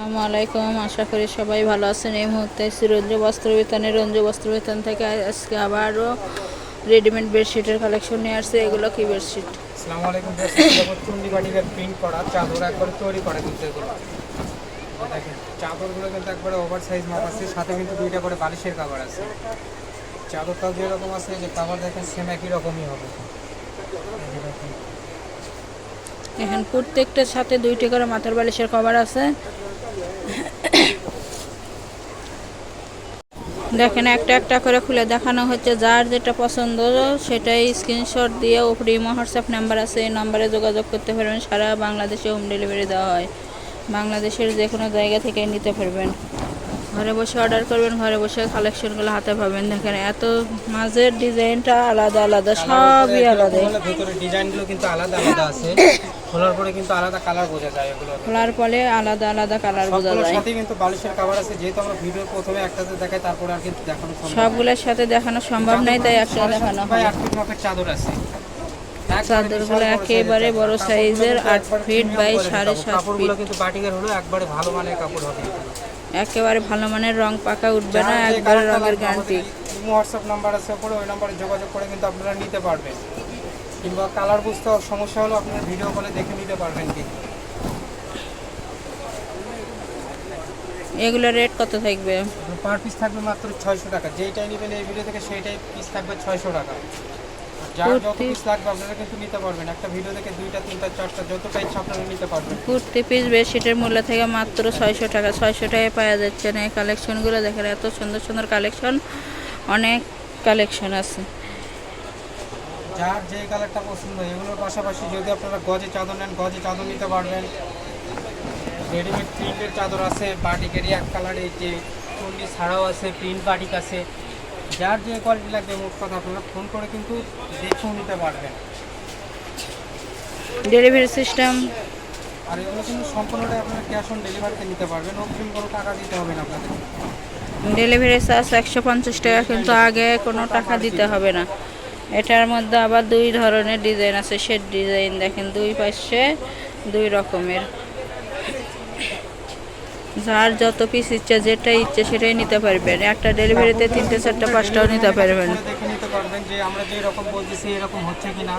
আসসালামু আলাইকুম। আশা করি সবাই ভালো আছেন। এই মুহূর্তে রঞ্জু বস্ত্র বেতনে। রঞ্জু বস্ত্র বেতন থেকে আজকে আবারও রেডিমেড বেডশিটের কালেকশন নিয়ে আসছে। এগুলো কি বেডশিট আসসালামু আলাইকুম দেখো প্রিন্ট করা চাদর একবারে তৈরি করা কিন্তু এগুলো। দেখেন চাদরগুলো কিন্তু একবারে ওভার সাইজ মাপ আছে সাথে কিন্তু দুইটা করে বালিশের কাভার আছে। চাদরটা যেরকম আছে যে কাভার দেখেন সেম একই রকমই হবে। যে প্রত্যেকটার সাথে দুইটি করে মাথার বালিশের কভার আছে। দেখেন, একটা একটা করে খুলে দেখানো হচ্ছে। যার যেটা পছন্দ, সেটাই স্ক্রিনশট দিয়ে উপরে ইমো হোয়াটসঅ্যাপ নাম্বার আছে। এই নাম্বারে যোগাযোগ করতে পারবেন। সারা বাংলাদেশে হোম ডেলিভারি দেওয়া হয়। বাংলাদেশের যে কোনো জায়গা থেকে নিতে পারবেন। ঘরে বসে অর্ডার করবেন, ঘরে বসে কালেকশনগুলো হাতে পাবেন। দেখেন, এত মাঝের ডিজাইনটা আলাদা আলাদা, সবই আলাদা। ডিজাইনগুলো কিন্তু আলাদা আলাদা আছে। খোলার পরে কিন্তু আলাদা কালার বোঝা যায় এগুলো। খোলার ফলে আলাদা আলাদা কালার বোঝা যায়। সাথে কিন্তু বালিশের কাভার আছে যেহেতু আমরা ভিডিও প্রথমে একটাতে দেখাই তারপরে আর কিন্তু দেখানো সম্ভব সবগুলোর সাথে দেখানো সম্ভব নয় তাই একটা দেখানো হয়। আট ফিট মাপের চাদর আছে। চাদরগুলো একেবারে বড় সাইজের আট ফিট বাই সাড়ে সাত ফিট কাপড়গুলো কিন্তু বাটিকের হলো একবারে ভালো মানের কাপড় হবে। একেবারে ভালো মানের রং পাকা উঠবে না একবারে রঙের গ্যারান্টি হোয়াটসঅ্যাপ নাম্বার আছে ওপরে ওই নাম্বারে যোগাযোগ করে কিন্তু আপনারা নিতে পারবেন। কিংবা কালার বুঝতে সমস্যা হলো আপনারা ভিডিও কলে দেখে নিতে পারবেন কি। এগুলো রেট কত থাকবে? পার পিস থাকবে মাত্র ছয়শো টাকা। যেইটাই নেবেন এই ভিডিও থেকে সেইটাই পিস থাকবে ছয়শো টাকা। যার যত পিস লাগবে আপনারা কিন্তু নিতে পারবেন। একটা ভিডিও থেকে দুইটা তিনটা চারটা যতটা ইচ্ছা আপনারা নিতে পারবেন। কুর্তি পিস বেডশিটের মূল্য থেকে মাত্র ছয়শো টাকা। ছয়শো টাকায় পাওয়া যাচ্ছে না এই কালেকশনগুলো দেখেন এত সুন্দর সুন্দর কালেকশন অনেক কালেকশন আছে। যার যে কালারটা পছন্দ এগুলোর পাশাপাশি যদি আপনারা গজে চাদর নেন গজে চাদর নিতে পারবেন। রেডিমেড প্রিন্টের চাদর আছে বাটিকেরই এক কালারের যে চল্লিশ ছাড়াও আছে প্রিন্ট বাটিক আছে। যার যে কোয়ালিটি লাগবে মোট কথা আপনারা ফোন করে কিন্তু দেখেও নিতে পারবেন। ডেলিভারি সিস্টেম আর এগুলো কিন্তু সম্পূর্ণটাই আপনারা ক্যাশ অন ডেলিভারিতে নিতে পারবেন। অগ্রিম কোনো টাকা দিতে হবে না আপনাদের। ডেলিভারি চার্জ একশো পঞ্চাশ টাকা কিন্তু আগে কোনো টাকা দিতে হবে না। এটার মধ্যে আবার দুই ধরনের ডিজাইন আছে সে ডিজাইন দেখেন দুই পাশে দুই রকমের। যার যত পিস ইচ্ছে যেটা ইচ্ছে সেটাই নিতে পারবেন। একটা ডেলিভারিতে তিনটে চারটে পাঁচটাও নিতে পারবেন। দেখে নিতে পারবেন যে আমরা যে রকম বলতেছি এরকম হচ্ছে কিনা।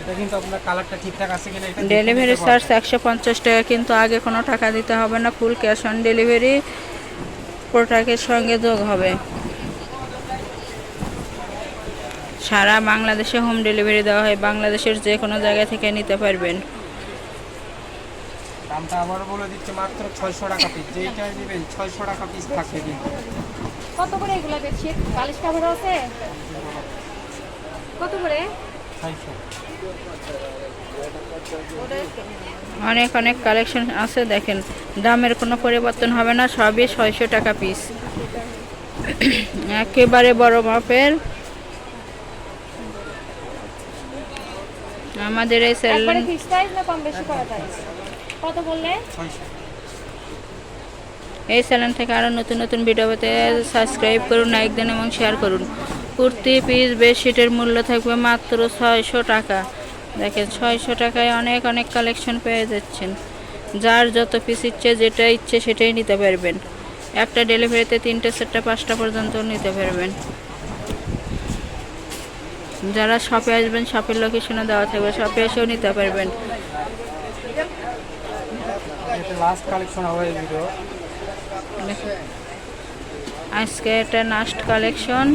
এটা কিন্তু আপনার কালারটা ঠিকঠাক আছে কিনা এটা দেখে ডেলিভারি চার্জ একশো পঞ্চাশ টাকা কিন্তু আগে কোনো টাকা দিতে হবে না ফুল ক্যাশ অন ডেলিভারি প্রোডাক্টের সঙ্গে যোগ হবে। সারা বাংলাদেশে হোম ডেলিভারি দেওয়া হয়। বাংলাদেশের যে কোনো জায়গা থেকে নিতে পারবেন। দামটা আবারও বলে দিচ্ছে মাত্র ছয়শো টাকা পিস যেইটা নেবেন ছয়শো টাকা পিস থাকবে কিন্তু। কত করে এগুলো বেডশিট বালিশ কাভার আছে? কত করে? ছয়শো। অনেক অনেক কালেকশন আছে দেখেন। দামের কোনো পরিবর্তন হবে না সবই ছয়শো টাকা পিস একেবারে বড় মাপের। আমাদের এই স্যালেন ফিক্স প্রাইস না কম বেশি করা যায় কত বললে? এই চ্যানেল থেকে আরও নতুন নতুন ভিডিও পেতে সাবস্ক্রাইব করুন লাইক দিন এবং শেয়ার করুন। কুর্তি পিস বেডশিটের মূল্য থাকবে মাত্র ছয়শো টাকা। দেখেন ছয়শো টাকায় অনেক অনেক কালেকশন পেয়ে যাচ্ছেন। যার যত পিস ইচ্ছে যেটা ইচ্ছে সেটাই নিতে পারবেন। একটা ডেলিভারিতে তিনটে চারটা পাঁচটা পর্যন্ত নিতে পারবেন। যারা শপে আসবেন শপের লোকেশনে দেওয়া থাকবে। শপে এসেও নিতে পারবেন। লাস্ট কালেকশন হবে ভিডিও আজকে এটা নাস্ট কালেকশন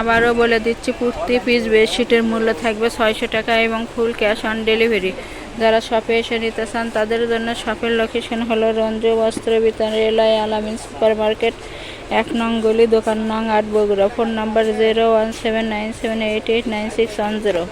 আবারও বলে দিচ্ছি কুর্তি পিস বেডশিটের মূল্য থাকবে ছয়শো টাকা এবং ফুল ক্যাশ অন ডেলিভারি যারা শপে এসে নিতে চান তাদের জন্য শপের লোকেশন হলো রঞ্জু বস্ত্র বিতান রেলায় আলামিন সুপার মার্কেট এক নং গলি, দোকান নং আট, Bogura. Phone number zero one seven nine seven eight eight nine six one zero.